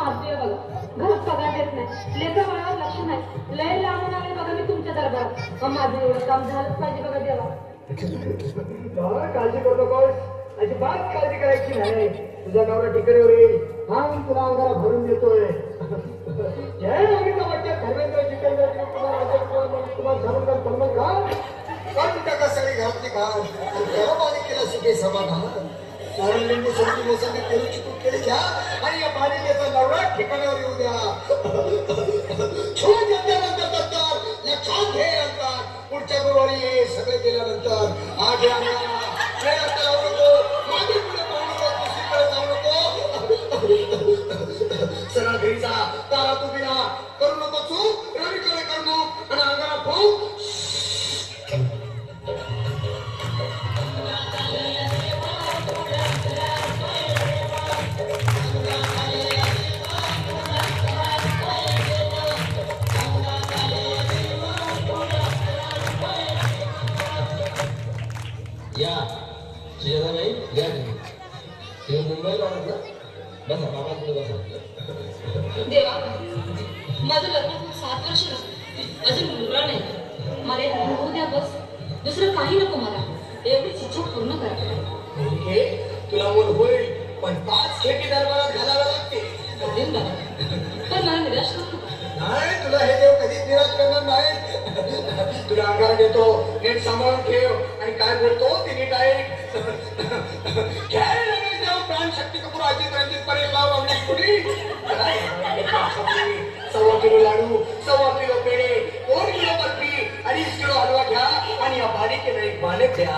मारतोय बघा घरात पगार देत नाही. लेखा वळावर लक्ष नाही. लय लांबून आले बघा मी तुमच्या दरबारात. मग माझं एवढं काम झालंच पाहिजे बघा देवा. काळजी करू नकोस अजिबात काळजी करायची नाही. तुझा नवरा ठिकाणीवर येईल. हा मी तुला अंगाला भरून देतोय. जय धर्मेंद्र टाका सगळी घातली घाल आणि गरम केलं सुखे समाधान. कारण लिंबू मोसंबी घ्या. पुढच्या गुरुवारी ये सगळे केल्यानंतर आठ या. सुजाता नाही या तुम्ही. तुम्ही मुंबईला ना बसा बाबा तिथे बसा. देवा माझं लग्न सात वर्ष झाली. अजून मुलगा नाही. मला एक होऊ द्या बस. दुसरं काही नको मला. एवढीच इच्छा पूर्ण करा. ओके तुला मूल होईल पण पाच खेटी दरबारात घालाव्या लागते. तुला अंगार देतो. नीट सांभाळून ठेव. आणि काय बोलतो? ते नीट ऐक प्राण शक्ती कपूर अजित रणजित परेश लाव अमरीश पुरी सव्वा किलो लाडू सव्वा किलो पेढे दोन किलो बर्फी अडीच किलो हलवा घ्या आणि या बालिकेला एक बालक द्या.